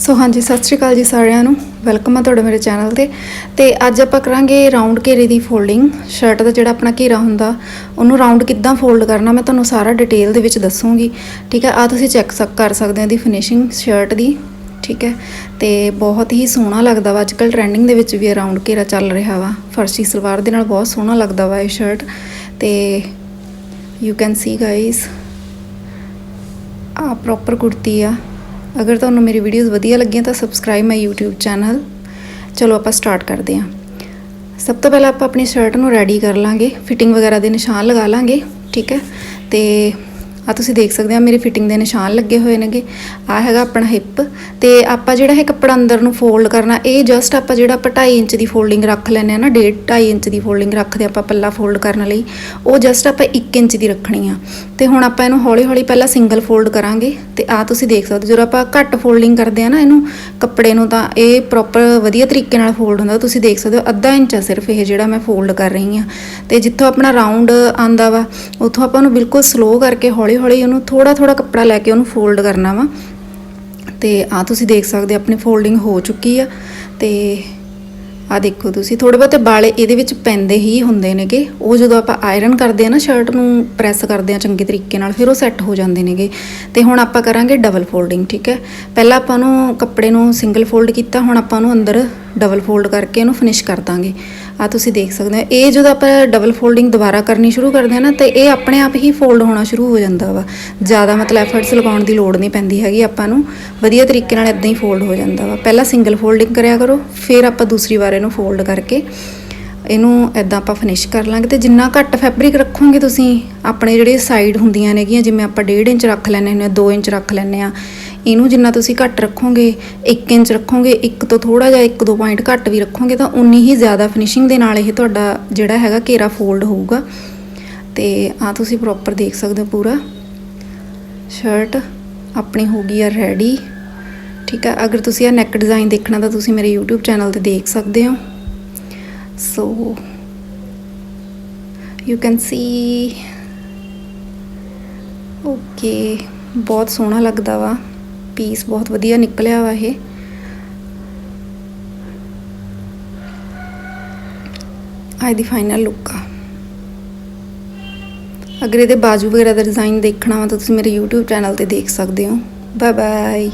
ਸੋ ਹਾਂਜੀ, ਸਤਿ ਸ਼੍ਰੀ ਅਕਾਲ ਜੀ ਸਾਰਿਆਂ ਨੂੰ। ਵੈਲਕਮ ਆ ਤੁਹਾਡਾ ਮੇਰੇ ਚੈਨਲ ਤੇ। ਤੇ ਅੱਜ ਆਪਾਂ ਕਰਾਂਗੇ ਰਾਉਂਡ ਘੇਰੇ ਦੀ ਫੋਲਡਿੰਗ ਸ਼ਰਟ ਦਾ ਜਿਹੜਾ ਆਪਣਾ ਘੇਰਾ ਹੁੰਦਾ, ਉਹਨੂੰ ਰਾਉਂਡ ਕਿੱਦਾਂ ਫੋਲਡ ਕਰਨਾ, ਮੈਂ ਤੁਹਾਨੂੰ ਸਾਰਾ ਡਿਟੇਲ ਦੇ ਵਿੱਚ ਦੱਸੂਗੀ। ਠੀਕ ਹੈ ਆ ਤੁਸੀਂ ਚੈੱਕ ਕਰ ਸਕਦੇ ਹੋ ਦੀ ਫਿਨਿਸ਼ਿੰਗ ਸ਼ਰਟ ਦੀ। ਠੀਕ ਹੈ ਤੇ ਬਹੁਤ ਹੀ ਸੋਹਣਾ ਲੱਗਦਾ ਵਾ। ਅੱਜਕੱਲ ਟ੍ਰੈਂਡਿੰਗ ਦੇ ਵਿੱਚ ਵੀ ਇਹ ਰਾਉਂਡ ਘੇਰਾ ਚੱਲ ਰਿਹਾ ਵਾ। ਫਰਸ਼ੀ ਸਲਵਾਰ ਦੇ ਨਾਲ ਬਹੁਤ ਸੋਹਣਾ ਲੱਗਦਾ ਵਾ ਇਹ ਸ਼ਰਟ ਤੇ ਯੂ ਕੈਨ ਸੀ ਗਾਇਸ ਆ ਪ੍ਰੋਪਰ ਕੁੜਤੀ ਆ। ਅਗਰ ਤੁਹਾਨੂੰ ਮੇਰੀ ਵੀਡੀਓਜ਼ ਵਧੀਆ ਲੱਗੀਆਂ ਤਾਂ ਸਬਸਕ੍ਰਾਈਬ ਮਾਈ YouTube ਚੈਨਲ ਚਲੋ ਆਪਾਂ ਸਟਾਰਟ ਕਰਦੇ ਹਾਂ। ਸਭ ਤੋਂ ਪਹਿਲਾਂ ਆਪਾਂ ਆਪਣੀ ਸ਼ਰਟ ਨੂੰ ਰੈਡੀ ਕਰ ਲਾਂਗੇ। ਫਿਟਿੰਗ ਵਗੈਰਾ ਦੇ ਨਿਸ਼ਾਨ ਲਗਾ ਲਾਂਗੇ। ਠੀਕ ਹੈ? ਤੇ ਆ ਤੁਸੀਂ ਦੇਖ ਸਕਦੇ ਆ ਮੇਰੇ ਫਿਟਿੰਗ ਦੇ ਨਿਸ਼ਾਨ ਲੱਗੇ ਹੋਏ ਨੇਗੇ। ਆ ਹੈਗਾ ਆਪਣਾ ਹਿੱਪ ਤੇ ਆਪਾਂ ਜਿਹੜਾ ਇਹ ਕੱਪੜਾ ਅੰਦਰ ਨੂੰ ਫੋਲਡ ਕਰਨਾ, ਇਹ ਜਸਟ ਆਪਾਂ ਜਿਹੜਾ ਆਪਾਂ 2.5 ਇੰਚ ਦੀ ਫੋਲਡਿੰਗ ਰੱਖ ਲੈਨੇ ਆ ਨਾ 1.5 2.5 ਇੰਚ ਦੀ ਫੋਲਡਿੰਗ ਰੱਖਦੇ ਆਪਾਂ ਪੱਲਾ ਫੋਲਡ ਕਰਨ ਲਈ, ਉਹ ਜਸਟ ਆਪਾਂ 1 ਇੰਚ ਦੀ ਰੱਖਣੀ ਆ। ਤੇ ਹੁਣ ਆਪਾਂ ਇਹਨੂੰ ਹੌਲੀ ਹੌਲੀ ਪਹਿਲਾਂ ਸਿੰਗਲ ਫੋਲਡ ਕਰਾਂਗੇ ਤੇ ਆ ਤੁਸੀਂ ਦੇਖ ਸਕਦੇ ਹੋ, ਜਦੋਂ ਆਪਾਂ ਘੱਟ ਫੋਲਡਿੰਗ ਕਰਦੇ ਆ ਨਾ ਇਹਨੂੰ, ਕੱਪੜੇ ਨੂੰ ਤਾਂ ਇਹ ਪ੍ਰੋਪਰ ਵਧੀਆ ਤਰੀਕੇ ਨਾਲ ਫੋਲਡ ਹੁੰਦਾ। ਤੁਸੀਂ ਦੇਖ ਸਕਦੇ ਹੋ, ਅੱਧਾ ਇੰਚ ਆ ਸਿਰਫ ਇਹ ਜਿਹੜਾ ਮੈਂ ਫੋਲਡ ਕਰ ਰਹੀ ਆ ਤੇ ਜਿੱਥੋਂ ਆਪਣਾ ਰਾਉਂਡ ਆਂਦਾ ਵਾ, ਉੱਥੋਂ ਆਪਾਂ ਨੂੰ ਬਿਲਕੁਲ ਸਲੋ ਕਰਕੇ ਹੌਲੀ ਹੌਲੀ ਉਹਨੂੰ ਥੋੜਾ ਥੋੜਾ ਕੱਪੜਾ ਲੈ ਕੇ ਉਹਨੂੰ ਫੋਲਡ ਕਰਨਾ ਵਾ। ਤੇ ਆ ਤੁਸੀਂ ਦੇਖ ਸਕਦੇ ਆਪਣੀ ਫੋਲਡਿੰਗ ਹੋ ਚੁੱਕੀ ਆ। ਤੇ ਆ ਦੇਖੋ ਤੁਸੀਂ ਥੋੜੇ ਬਹੁਤੇ ਵਾਲੇ ਇਹਦੇ ਵਿੱਚ ਪੈਂਦੇ ਹੀ ਹੁੰਦੇ ਨੇਗੇ। ਉਹ ਜਦੋਂ ਆਪਾਂ ਆਇਰਨ ਕਰਦੇ ਆ ਨਾ ਸ਼ਰਟ ਨੂੰ ਪ੍ਰੈਸ ਕਰਦੇ ਆ ਚੰਗੇ ਤਰੀਕੇ ਨਾਲ, ਫਿਰ ਉਹ ਸੈੱਟ ਹੋ ਜਾਂਦੇ ਨੇਗੇ। ਤੇ ਹੁਣ ਆਪਾਂ ਕਰਾਂਗੇ ਡਬਲ ਫੋਲਡਿੰਗ ਠੀਕ ਹੈ? ਪਹਿਲਾਂ ਆਪਾਂ ਨੂੰ ਕੱਪੜੇ ਨੂੰ ਸਿੰਗਲ ਫੋਲਡ ਕੀਤਾ, ਹੁਣ ਆਪਾਂ ਨੂੰ ਅੰਦਰ ਡਬਲ ਫੋਲਡ ਕਰਕੇ ਇਹਨੂੰ ਫਿਨਿਸ਼ ਕਰ ਦਾਂਗੇ। ਆ ਤੁਸੀਂ ਦੇਖ ਸਕਦੇ ਹੋ। ਇਹ ਜਦੋਂ ਆਪਾਂ ਡਬਲ ਫੋਲਡਿੰਗ ਦੁਬਾਰਾ ਕਰਨੀ ਸ਼ੁਰੂ ਕਰਦੇ ਹਾਂ ਨਾ, ਤਾਂ ਇਹ ਆਪਣੇ ਆਪ ਹੀ ਫੋਲਡ ਹੋਣਾ ਸ਼ੁਰੂ ਹੋ ਜਾਂਦਾ ਵਾ। ਜ਼ਿਆਦਾ ਮਤਲਬ ਐਫਰਟਸ ਲਗਾਉਣ ਦੀ ਲੋੜ ਨਹੀਂ ਪੈਂਦੀ ਹੈਗੀ, ਆਪਾਂ ਨੂੰ ਵਧੀਆ ਤਰੀਕੇ ਨਾਲ ਇਦਾਂ ਹੀ ਫੋਲਡ ਹੋ ਜਾਂਦਾ ਵਾ। ਪਹਿਲਾਂ ਸਿੰਗਲ ਫੋਲਡਿੰਗ ਕਰਿਆ ਕਰੋ, ਫਿਰ ਆਪਾਂ ਦੂਸਰੀ ਵਾਰ ਇਹਨੂੰ ਫੋਲਡ ਕਰਕੇ ਇਹਨੂੰ ਐਦਾਂ ਆਪਾਂ ਫਿਨਿਸ਼ ਕਰ ਲਾਂਗੇ। ਤੇ ਜਿੰਨਾ ਘੱਟ ਫੈਬਰਿਕ ਰੱਖੋਗੇ ਤੁਸੀਂ, ਆਪਣੇ ਜਿਹੜੇ ਸਾਈਡ ਹੁੰਦੀਆਂ ਨੇਗੀਆਂ, ਜਿਵੇਂ ਆਪਾਂ 1.5 ਇੰਚ ਰੱਖ ਲੈਣੇ ਹੁੰਦੇ ਆ 2 ਇੰਚ ਰੱਖ ਲੈਣੇ ਆ ਇਹਨੂੰ ਜਿੰਨਾ ਤੁਸੀਂ ਘੱਟ ਰੱਖੋਗੇ 1 ਇੰਚ ਰੱਖੋਗੇ, ਇੱਕ ਤੋਂ ਥੋੜਾ ਜਿਹਾ 1-2 ਪੁਆਇੰਟ ਘੱਟ ਵੀ ਰੱਖੋਗੇ, ਤਾਂ ਉਨੀ ਹੀ ਜ਼ਿਆਦਾ ਫਿਨਿਸ਼ਿੰਗ ਦੇ ਨਾਲ ਇਹ ਤੁਹਾਡਾ ਜਿਹੜਾ ਹੈਗਾ ਘੇਰਾ ਫੋਲਡ ਹੋਊਗਾ। ਤੇ ਆ ਤੁਸੀਂ ਪ੍ਰੋਪਰ ਦੇਖ ਸਕਦੇ ਹੋ ਪੂਰਾ। ਸ਼ਰਟ ਆਪਣੀ ਹੋ ਗਈ ਆ ਰੈਡੀ ਠੀਕ ਆ, ਅਗਰ ਤੁਸੀਂ ਇਹ ਨੈਕ ਡਿਜ਼ਾਈਨ ਦੇਖਣਾ ਤਾਂ ਤੁਸੀਂ ਮੇਰੇ YouTube ਚੈਨਲ ਤੇ ਦੇਖ ਸਕਦੇ ਹੋ। So you can see okay ਬਹੁਤ ਸੋਹਣਾ ਲੱਗਦਾ ਵਾ। ਪੀਸ ਬਹੁਤ ਵਧੀਆ ਨਿਕਲਿਆ ਵਾ ਇਹ। ਆਈ ਦੀ ਫਾਈਨਲ ਲੁੱਕ ਆ। ਅਗਰ ਇਹਦੇ ਬਾਜੂ ਵਗੈਰਾ ਦਾ ਡਿਜ਼ਾਈਨ ਦੇਖਣਾ ਵਾ ਤਾਂ ਤੁਸੀਂ ਮੇਰੇ YouTube ਚੈਨਲ ਤੇ ਦੇਖ ਸਕਦੇ ਹੋ। Bye bye